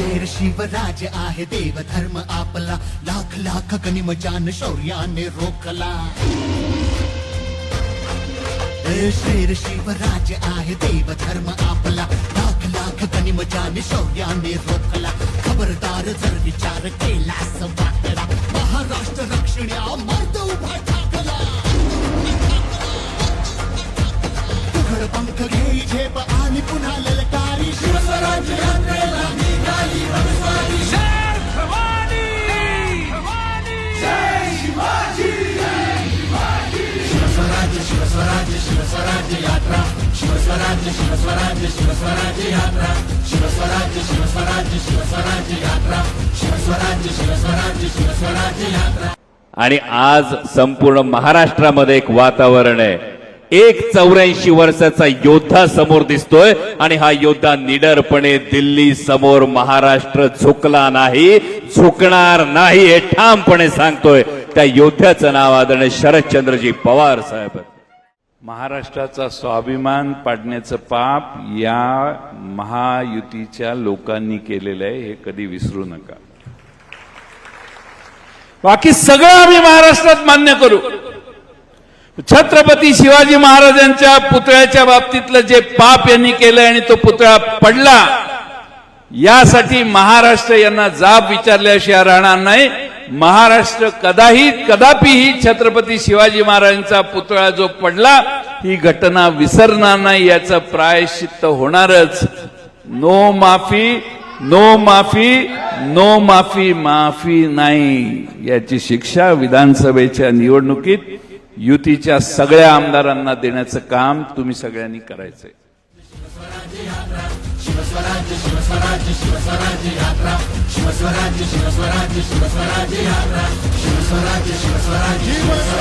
शेर शिवराज आहे देव धर्म आपला. लाख लाख गनिमजान शौर्याने रोखला. शेर शिवराज आहे देव धर्म आपला. लाख लाख गनिमजान शौर्याने रोखला. खबरदार जर विचार केला महाराष्ट्र रक्षण्या मर्द उभा शिवस्वराज्य शिवस्वराज्य शिवस्वराज्य यात्रा. शिवस्वराज्य शिवस्वराज्य शिवस्वराज्य यात्रा. शिवस्वराज्य शिवस्वराज्य शिवस्वराज्य यात्रा. शिवस्वराज्य शिवस्वराज्य शिवस्वराज्य यात्रा. आणि आज संपूर्ण महाराष्ट्रामध्ये एक वातावरण आहे. एक चौऱ्याऐंशी वर्षाचा योद्धा समोर दिसतोय आणि हा योद्धा निडरपणे दिल्ली समोर महाराष्ट्र झुकला नाही झुकणार नाही हे ठामपणे सांगतोय. त्या योद्ध्याचं नाव आदरणीय शरदचंद्रजी पवार साहेब. महाराष्ट्राचा स्वाभिमान पाडण्याचं पाप या महायुतीच्या लोकांनी केलेलं आहे हे कधी विसरू नका. बाकी सगळं आम्ही महाराष्ट्रात मान्य करू. छत्रपती शिवाजी महाराजांच्या पुतळ्याच्या बाबतीतलं जे पाप यांनी केलंय आणि तो पुतळा पडला यासाठी महाराष्ट्र यांना जाब विचारल्याशिवाय राहणार नाही. महाराष्ट्र कदाही कदापिही छत्रपती शिवाजी महाराजांचा पुतळा जो पडला ही घटना विसरणार नाही याचं प्रायश्चित्त होणारच. नो माफी नो माफी नो माफी माफी नाही. याची शिक्षा विधानसभेच्या निवडणुकीत युतीच्या सगळ्या आमदारांना देण्याचं काम तुम्ही सगळ्यांनी करायचंय. शिवस्वराज्य शिवस्वराज्य शिवस्वराज्य यात्रा शिवस्वराज्य शिवस्वराज्य शिवस्वराज्य यात्रा शिवस्वराज्य शिवस्वराज्य